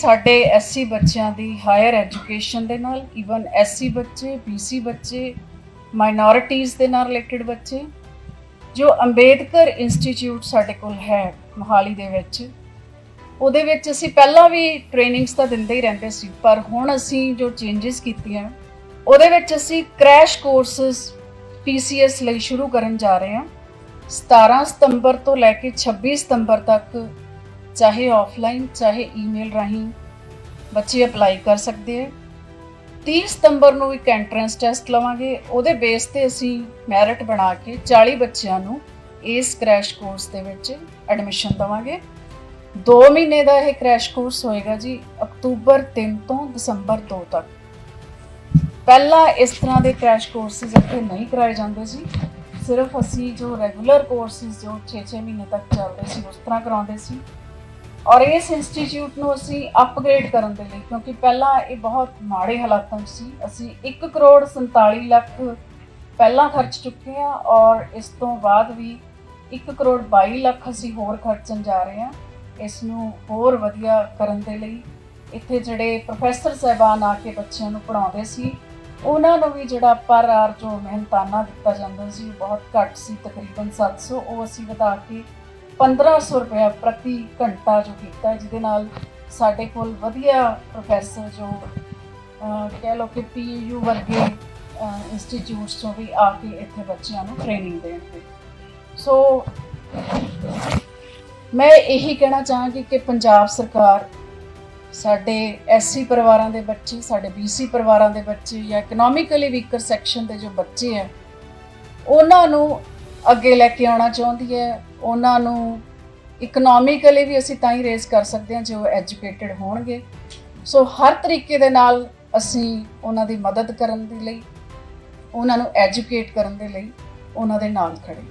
ਸਾਡੇ ਐਸਸੀ ਬੱਚਿਆਂ ਦੀ hire education ਦੇ ਨਾਲ ਇਵਨ ਐਸਸੀ ਬੱਚੇ ਬੀਸੀ ਬੱਚੇ ਮਾਈਨੋਰਿਟੀਜ਼ ਦੇ ਨਾਲ ਰਿਲੇਟਡ ਬੱਚੇ, ਜੋ ਅੰਬੇਦਕਰ ਇੰਸਟੀਚਿਊਟ ਸਾਡੇ ਕੋਲ ਹੈ ਮੋਹਾਲੀ ਦੇ ਵਿੱਚ, ਉਹਦੇ ਵਿੱਚ ਅਸੀਂ ਪਹਿਲਾਂ ਵੀ ਟ੍ਰੇਨਿੰਗਸ ਤਾਂ ਦਿੰਦੇ ਹੀ ਰਹਿੰਦੇ ਸੀ, ਪਰ ਹੁਣ ਅਸੀਂ ਜੋ ਚੇਂਜਸ ਕੀਤੀਆਂ, ਉਹਦੇ ਵਿੱਚ ਅਸੀਂ ਕ੍ਰੈਸ਼ ਕੋਰਸਸ ਪੀਸੀਐਸ ਲਈ ਸ਼ੁਰੂ ਕਰਨ ਜਾ ਰਹੇ ਹਾਂ। 17 ਸਤੰਬਰ ਤੋਂ ਲੈ ਕੇ 26 ਸਤੰਬਰ ਤੱਕ ਚਾਹੇ ਆਫਲਾਈਨ ਚਾਹੇ ਈਮੇਲ ਰਾਹੀਂ ਬੱਚੇ ਅਪਲਾਈ ਕਰ ਸਕਦੇ ਆ। 30 ਸਤੰਬਰ ਨੂੰ ਇੱਕ ਐਂਟਰੈਂਸ ਟੈਸਟ ਲਵਾਂਗੇ। ਉਹਦੇ ਬੇਸ ਤੇ ਅਸੀਂ ਮੈਰਿਟ ਬਣਾ ਕੇ 40 ਬੱਚਿਆਂ ਨੂੰ ਇਸ ਕ੍ਰੈਸ਼ ਕੋਰਸ ਦੇ ਵਿੱਚ ਐਡਮਿਸ਼ਨ ਦਵਾਂਗੇ। 2 ਮਹੀਨੇ ਦਾ ਇਹ ਕ੍ਰੈਸ਼ ਕੋਰਸ ਹੋਏਗਾ ਜੀ, ਅਕਤੂਬਰ 3 ਤੋਂ ਦਸੰਬਰ 2 ਤੱਕ। ਪਹਿਲਾਂ ਇਸ ਤਰ੍ਹਾਂ ਦੇ ਕ੍ਰੈਸ਼ ਕੋਰਸਿਸ ਇੱਥੇ ਨਹੀਂ ਕਰਾਏ ਜਾਂਦੇ ਸੀ ਸਿਰਫ ਅਸੀਂ ਜੋ ਰੈਗੂਲਰ ਕੋਰਸਿਸ ਜੋ 6-6 ਮਹੀਨੇ ਤੱਕ ਚੱਲਦੇ ਸੀ, ਉਸ ਤਰ੍ਹਾਂ ਕਰਾਉਂਦੇ ਸੀ। ਔਰ ਇਸ ਇੰਸਟੀਚਿਊਟ ਨੂੰ ਅਸੀਂ ਅਪਗ੍ਰੇਡ ਕਰਨ ਦੇ ਲਈ, ਕਿਉਂਕਿ ਪਹਿਲਾਂ ਇਹ ਬਹੁਤ ਮਾੜੇ ਹਾਲਾਤਾਂ 'ਚ ਸੀ, ਅਸੀਂ 1 ਕਰੋੜ 47 ਲੱਖ ਪਹਿਲਾਂ ਖਰਚ ਚੁੱਕੇ ਹਾਂ ਔਰ ਇਸ ਤੋਂ ਬਾਅਦ ਵੀ 1 ਕਰੋੜ 22 ਲੱਖ ਅਸੀਂ ਹੋਰ ਖਰਚਣ ਜਾ ਰਹੇ ਹਾਂ। ਇਸ ਨੂੰ ਹੋਰ ਵਧੀਆ ਕਰਨ ਦੇ ਲਈ ਇੱਥੇ ਜਿਹੜੇ ਪ੍ਰੋਫੈਸਰ ਸਾਹਿਬਾਨ ਆ ਕੇ ਬੱਚਿਆਂ ਨੂੰ ਪੜ੍ਹਾਉਂਦੇ ਸੀ, ਉਹਨਾਂ ਨੂੰ ਵੀ ਜਿਹੜਾ ਪਰ ਆਰ ਜੋ ਮਿਹਨਤਾਨਾ ਦਿੱਤਾ ਜਾਂਦਾ ਸੀ, ਉਹ ਬਹੁਤ ਘੱਟ ਸੀ, ਤਕਰੀਬਨ 700 ਉਹ ਅਸੀਂ ਵਧਾ ਕੇ 1500 ਰੁਪਏ ਪ੍ਰਤੀ ਘੰਟਾ ਜੋ ਕੀਤਾ ਜਿਹਦੇ ਨਾਲ ਸਾਡੇ ਕੋਲ ਵਧੀਆ ਪ੍ਰੋਫੈਸਰ ਜੋ ਕਹਿ ਲਓ ਕਿ ਪੀਯੂ ਵਰਗੇ ਇੰਸਟੀਚਿਊਟਸ ਤੋਂ ਵੀ ਆ ਕੇ ਇੱਥੇ ਬੱਚਿਆਂ ਨੂੰ ਟ੍ਰੇਨਿੰਗ ਦੇਣਗੇ ਸੋ ਮੈਂ ਇਹੀ ਕਹਿਣਾ ਚਾਹਾਂਗੀ ਕਿ ਪੰਜਾਬ ਸਰਕਾਰ ਸਾਡੇ ਐਸਸੀ ਪਰਿਵਾਰਾਂ ਦੇ ਬੱਚੇ, ਸਾਡੇ ਬੀਸੀ ਪਰਿਵਾਰਾਂ ਦੇ ਬੱਚੇ ਜਾਂ ਇਕਨੋਮਿਕਲੀ ਵੀਕਰ ਸੈਕਸ਼ਨ ਦੇ ਜੋ ਬੱਚੇ ਹੈ, ਉਹਨਾਂ ਨੂੰ ਅੱਗੇ ਲੈ ਕੇ ਆਉਣਾ ਚਾਹੁੰਦੀ ਹੈ। ਉਹਨਾਂ ਨੂੰ ਇਕਨੋਮਿਕਲੀ ਵੀ ਅਸੀਂ ਤਾਂ ਹੀ ਰੇਜ਼ ਕਰ ਸਕਦੇ ਹਾਂ ਜੇ ਉਹ ਐਜੂਕੇਟਿਡ ਹੋਣਗੇ। ਸੋ ਹਰ ਤਰੀਕੇ ਦੇ ਨਾਲ ਅਸੀਂ ਉਹਨਾਂ ਦੀ ਮਦਦ ਕਰਨ ਦੇ ਲਈ, ਉਹਨਾਂ ਨੂੰ ਐਜੂਕੇਟ ਕਰਨ ਦੇ ਲਈ, ਉਹਨਾਂ ਦੇ ਨਾਲ ਖੜੇ